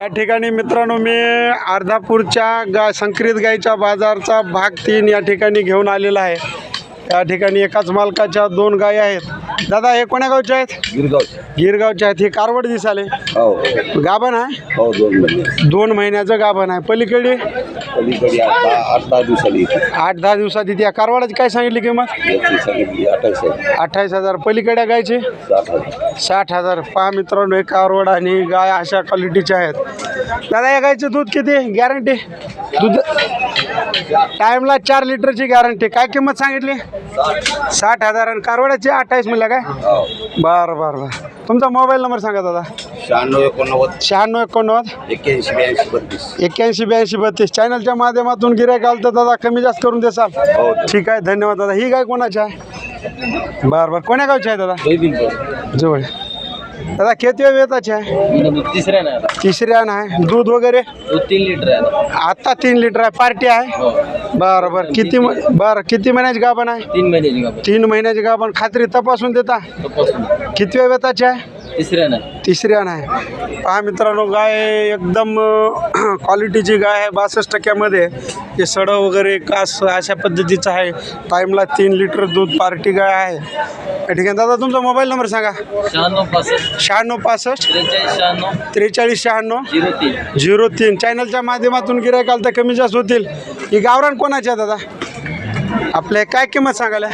या ठिकाणी मित्रांनो मी अर्धापूरच्या गा संकरित गाईच्या बाजारचा भाग तीन या ठिकाणी घेऊन आलेला आहे. या ठिकाणी एकाच मालकाच्या दोन गायी आहेत. दादा हे कोण्या गावच्या आहेत? गिरगाव गिरगावच्या आहेत. हे कारवड दिसाले हो. गाभण आहे? हो दोन महिने. दोन महिन्याचं गाभण आहे. पलीकडे? पलीकडे आठ दहा आठ दहा दिवसांनी येते. आठ दहा दिवसात इथे या कारवाडाची काय सांगितली किंमत? याची सांगितली अठ्ठावीस आहे अठ्ठावीस हजार. पलीकडे गायची? साठ हजार. साठ हजार. पहा मित्रांनो हे कारवड आणि गाय अशा क्वालिटीच्या आहेत. दादा या गायचं दूध किती? गॅरंटी दूध टाईमला चार लिटरची गॅरंटी काय किंमत सांगितली? साठ हजार आणि कारवडाची अठ्ठावीस म्हणलं काय? हो. बरं बरं बरं. तुमचा मोबाईल नंबर सांगा दादा. शहाण्णव एकोणनव्वद. शहाण्णव एकोणनव्वद. एक्क्याऐंशी ब्याऐंशी बत्तीस. एक्क्याऐंशी ब्याऐंशी बत्तीस. चॅनलच्या माध्यमातून गिरायक आलं तर दादा कमी जास्त करून देसाल. हो. ठीक आहे धन्यवाद दादा. ही गाय कोणाची आहे? बरं बरं. कोण्या गावची आहे दादा? जवळ दादा किती वेताची आहे तिसऱ्या नाही आता. तिसऱ्या आहे दूध वगैरे? दूध तीन लिटर आहे आता. आता तीन लिटर आहे. पार्टी आहे? हो. बरं बरं. किती म- बरं किती महिन्याची गाभण आहे? तीन महिन्याची गाभण. तीन महिन्याची गाभण. खात्री तपासून देता? तपासून. किती वेताची आहे तिसऱ्या नाही. तिसऱ्या नाही. पहा मित्रांनो गाय एकदम क्वालिटीची गाय आहे बासष्ट टक्क्यामध्ये. हे सडं वगैरे कास अशा पद्धतीचं आहे. टाईमला तीन लिटर दूध पार्टी गाय आहे. या ठिकाणी दादा तुमचा मोबाईल नंबर सांगा. शहाण्णव पासष्ट. शहाण्णव पासष्ट. त्रेचाळीस शहाण्णव. त्रेचाळीस शहाण्णव. झिरो तीन. झिरो तीन. चॅनलच्या माध्यमातून गिरायक आलं तर कमी जास्त होतील. ही गावरान कोणाची आहे दादा? आपल्या काय किंमत सांगायला?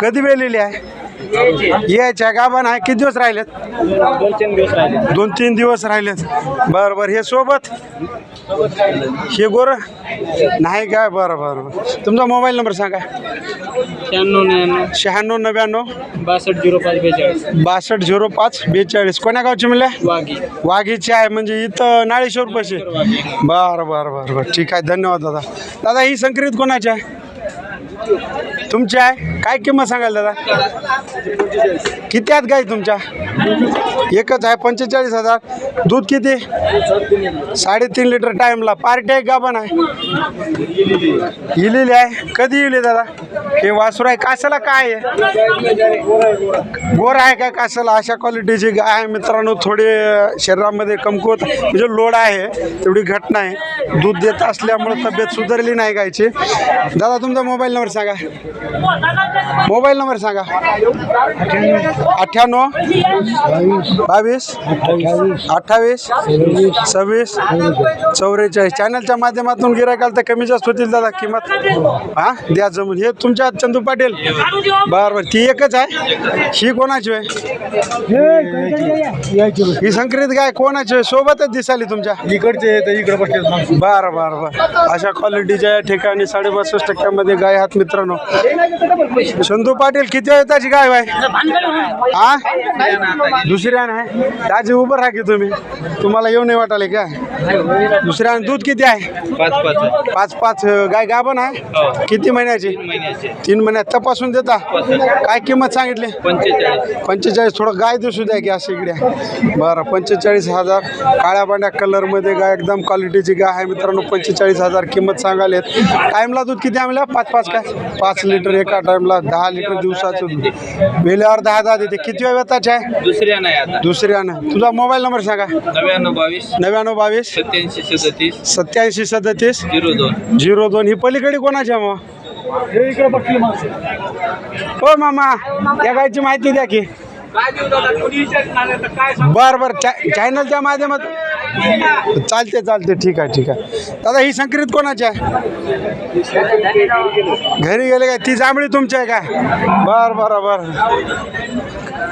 कधी वेलेली आहे? यायच्या गाभण आहे. किती दिवस राहिलेत? दोन तीन दिवस राहिले दोन तीन दिवस राहिलेत. बरं बरं. हे सोबत? हे गोर? नाही काय बरं बरं बरं. तुमचा मोबाईल नंबर सांगा. शहाण्णव नव्याण्णव बासष्ट झिरो पाच बेचाळीस. बासष्ट झिरो पाच बेचाळीस. कोण्या गावची म्हणल्या वाघी. वाघीची आहे. म्हणजे इथं नाळेश्वर पैसे बरं बरं बरं बरं. ठीक आहे. धन्यवाद दादा. दादा ही संकरित कोणाची आहे? तुमची आहे? काय किंमत सांगाल दादा? किती आहेत गाय तुमच्या? एकच आहे पंचेचाळीस हजार. दूध किती? साडेतीन लिटर टाईमला. पार्टी आहे गाबण आहे? इलेली आहे. कधी इली दादा? हे वासरू आहे कासाला काय आहे? गोर आहे का कासाला? अशा क्वालिटीची गाय आहे मित्रांनो. थोडे शरीरामध्ये कमकुवत म्हणजे लोड आहे. तेवढी घटना आहे. दूध देत असल्यामुळे तब्येत सुधारली नाही गायची. दादा तुमचा मोबाईल नंबर सांगा. मोबाईल नंबर सांगा. अठ्ठ्याण्णव बावीस अठ्ठावीस सव्वीस चौवेचाळीस चॅनलच्या माध्यमातून गिरायकाल तर कमी जास्त होतील दादा किंमत. हां? द्या जमून. हे तुमच्या चंदू पाटील? बरं बरं. ती एकच आहे? ही कोणाची आहे ही संकरित गाय कोणाची आहे सोबतच दिसाली तुमच्या? इकडचे इकडे बसले बरं बरं बरं. अशा क्वालिटीच्या या ठिकाणी साडेपासष्ट टक्क्यामध्ये गाय आहात मित्रांनो. चंदू पाटील किती वेताची गाय बाय हा दुसऱ्या आहे त्याची उभं राहा की तुम्ही. तुम्हाला येऊ नाही वाटाले का? दुसऱ्या दूध किती आहे? पाच पाच. पाच पाच. गाय गाभण आहे? किती महिन्याची. तीन महिन्यात तपासून देता. काय किंमत सांगितली? पंचेचाळीस. पंचेचाळीस. थोडं गाय दिसू द्या की असे इकडे. बरं पंचेचाळीस हजार. काळ्या पांढऱ्या कलरमध्ये गाय एकदम क्वालिटीची गाय आहे मित्रांनो. पंचेचाळीस हजार किंमत सांगालेत टाईमला दूध किती आम्हाला? पाच पाच काय? पाच लिटर एका टाईमला दहा लिटर दिवसाचं दूध. वेळेवर दहा दहा देते. किती वेळ वेताचे आहे? दुसऱ्या नाही आता. दुसऱ्यानं तुझा मोबाईल नंबर सांगा. नव्याण्णव बावीस. नव्याण्णव बावीस. सत्याऐंशी सदतीस. सत्याऐंशी सदतीस. झिरो दोन. झिरो दोन. ही पलीकडे कोणाची आहे मग? हो मामा त्या गायची माहिती द्या की. बर बर. चॅ- चॅनलच्या माध्यमात चालते चालते ठीक आहे ठीक आहे. दादा ही संकरित कोणाची आहे? घरी गेले काय? ती जांभळी तुमची आहे काय? बर बर बर.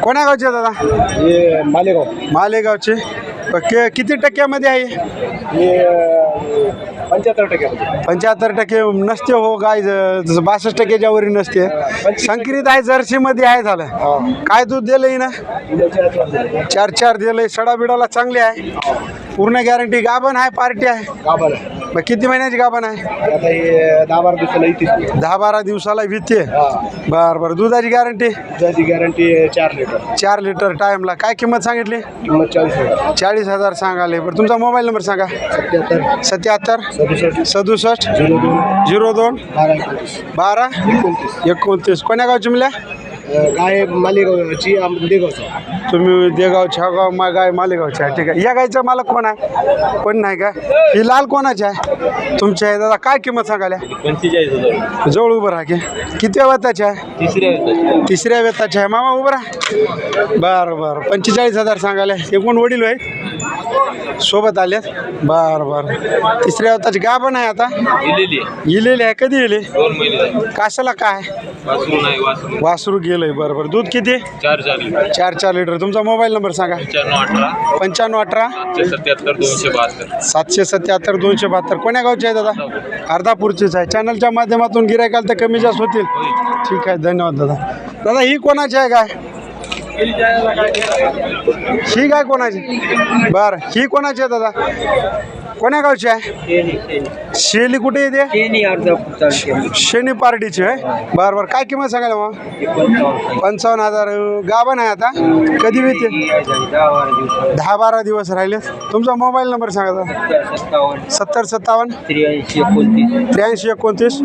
कोण्या गावची आहे दादा? हे मालेगाव. मालेगावची. कि- किती टक्क्यामध्ये आहे? हे पंच्याहत्तर टक्के पंच्याहत्तर टक्के नसते हो गाय जसं बासष्ट टक्क्याच्या वरी नसते. संकरित आहे जर्सीमध्ये आहे झालं. काय दूध दिलंय ना चार चार दिलंय. सडा बिडाला चांगले आहे. पूर्ण गॅरंटी गाभण आहे पार्टी आहे. मग किती महिन्याची गाभण आहे? आता हे दहा बारा दिवसाला येते दहा बारा दिवसाला भीते हा. बरं बरं. दुधाची गॅरंटी त्याची गॅरंटी चार लिटर. चार लिटर टाईमला. काय किंमत सांगितली? किंमत चाळीस हजार. चाळीस हजार सांगाले. बरं तुमचा मोबाईल नंबर सांगा. सत्याहत्तर. सत्याहत्तर. सदुसष्ट. सदुसष्ट. झिरो दोन. झिरो दोन. बारा एकोणतीस. बारा. एकोणतीस. एकोणतीस कोण्या गावची अ, गाय मालेगावची आम- देगावचा. तुम्ही देगाव छागाव मा गाय मालेगावची आहे ठीक आहे. या गायचा मालक कोण आहे? कोण नाही का? ही लाल कोणाची आहे? तुमच्या आहे दादा काय किंमत पंचेचाळीस हजार. जवळ उभं राहा की. किती वेताची आहे तिसऱ्या तिसऱ्या वेताची आहे. मामा उभं राहा. बरं बरं. पंचेचाळीस हजार सांगायला. एकूण वडील होय? सोबत आल्यात? बरं बरं. तिसऱ्या वेताची गा पण आहे आता? दिलेली आहे. इलेली आहे. कधी इले दोन महिने झाले. काशाला काय? वासरू नाही वासरू वासरू गेलंय. बरं बरं. दूध किती? चार चार लिटर. चार चार लिटर. तुमचा मोबाईल नंबर सांगा. पंच्याण्णव अठरा. पंच्याण्णव अठरा. सातशे सत्याहत्तर दोनशे बहात्तर. सातशे सत्याहत्तर दोनशे बहात्तर. कोण्या गावचे आहे दादा? अर्धापूरचेच आहे. चॅनलच्या माध्यमातून गिरायकाल तर कमी जास्त होतील. ठीक आहे. धन्यवाद दादा. दादा ही कोणाची आहे काय? ही काय कोणाची? बरं ही कोणाची आहे दादा? कोण्या गावची आहे? शेली कुठे येते शेनी पार्टीची आहे बरं बरं. काय किंमत सांगायला मग? पंचावन्न हजार. गाभण आहे आता? कधी येते दहा बारा दिवस राहिले. तुमचा मोबाईल नंबर सांगा. सत्तर सत्तावन्न. त्र्याऐंशी एकोणतीस.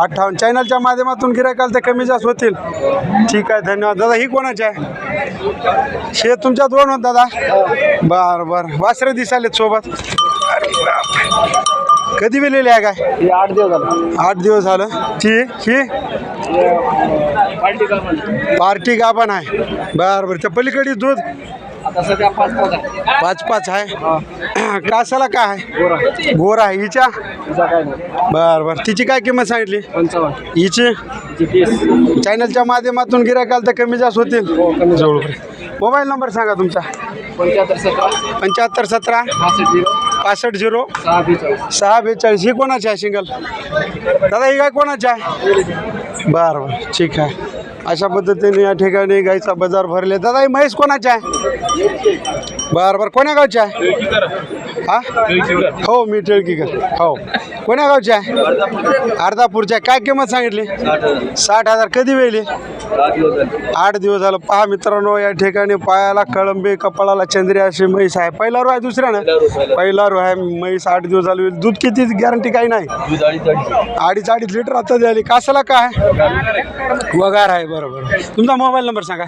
अठ्ठावन्न. चॅनलच्या माध्यमातून गिरायकाल तर कमी जास्त होतील. ठीक आहे धन्यवाद. दादा ही कोणाची आहे? हे तुमच्या दोन होत दादा? बर बर. वासरे दिसालेत सोबत. कधी वेलेली आहे काय? हे आठ दिवस झाला. आठ दिवस झालं. ही ही? पार्टी का पार्टी का पण आहे बर बर. त्या पलीकडे दूध? आता सध्या पाच पाच आहे. पाच पाच आहे? कासाला काय आहे? गोरा गोरा आहे. हिच्या? तुझा काय नाही. बर बर. तिची काय किंमत सांगितली? पंचावन्न. हिची? तीस. चॅनलच्या माध्यमातून गिरायकाल तर कमी जास्त होतील. हो कमी जवळ मोबाईल नंबर सांगा तुमचा. पंच्याहत्तर सतरा. पंच्याहत्तर सतरा. पासष्ट झिरो. पासष्ट झिरो. सहा बेचाळीस. ही कोणाची आहे सिंगल दादा ही काय कोणाची आहे? बरं बरं. ठीक आहे. अशा पद्धतीने या ठिकाणी गाईचा बाजार भरले. दादा ही म्हैस कोणाची आहे? बरं बरं. कोण्या गावची आहे? हा? हो मी टिळकीकर. हो. कोण्या गावची आहे? अर्धापूरची आहे. काय किंमत सांगितली? साठ हजार. कधी वेळली आठ दिवस झालं. पहा मित्रांनो या ठिकाणी पायाला कळंबे कपाळाला चंद्री अशी म्हैस आहे. पहिला रो आहे दुसऱ्या ना पहिला रो आहे. म्हैस आठ दिवस झाली. दूध किती गॅरंटी काही नाही. अडीच अडीच. लिटर आता द्याली कासाला काय वगार आहे बरोबर. तुमचा मोबाईल नंबर सांगा.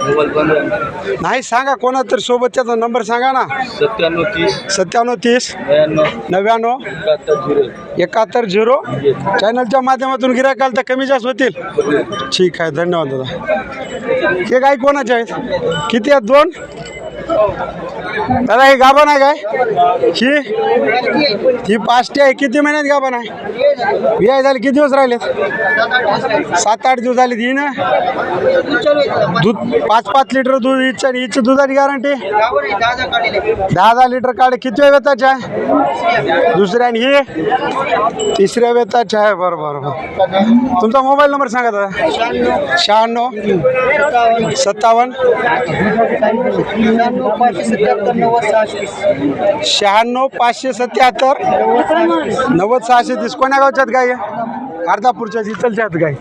नाही सांगा कोणा तर सोबत त्याचा नंबर सांगा ना. सत्त्याण्णव तीस. सत्त्याण्णव तीस. ब्याण्णव नव्याण्णव. एकाहत्तर झिरो. एकाहत्तर झिरो. चॅनलच्या माध्यमातून गिरायकाल तर कमी जास्त होतील. ठीक आहे धन्यवाद दादा. हे गाय कोणाचे आहेत? किती आहेत दोन? दादा हे गाभण आहे काय? ही? ही पाचटी आहे. किती महिन्यात गाभण आहे? बियाय झाले किती दिवस राहिलेत? सात आठ दिवस झाले ही ना? दूध पाच पाच लिटर दूध इच्छा हिची दुधाची गॅरंटी दहा दहा लिटर काढे. किती वेताचे? आहे दुसऱ्या आणि ही? तिसऱ्या वेताचे आहे. बरं बरं बरं. तुमचा मोबाईल नंबर सांगा दादा. शहाण्णव सत्तावन्न शहाण्णव पाचशे सत्याहत्तर. नव्वद सहाशे तीस. कोण्या गावच्यात गाय अर्धापूरच्या इथलच्यात गाय.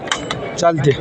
चालते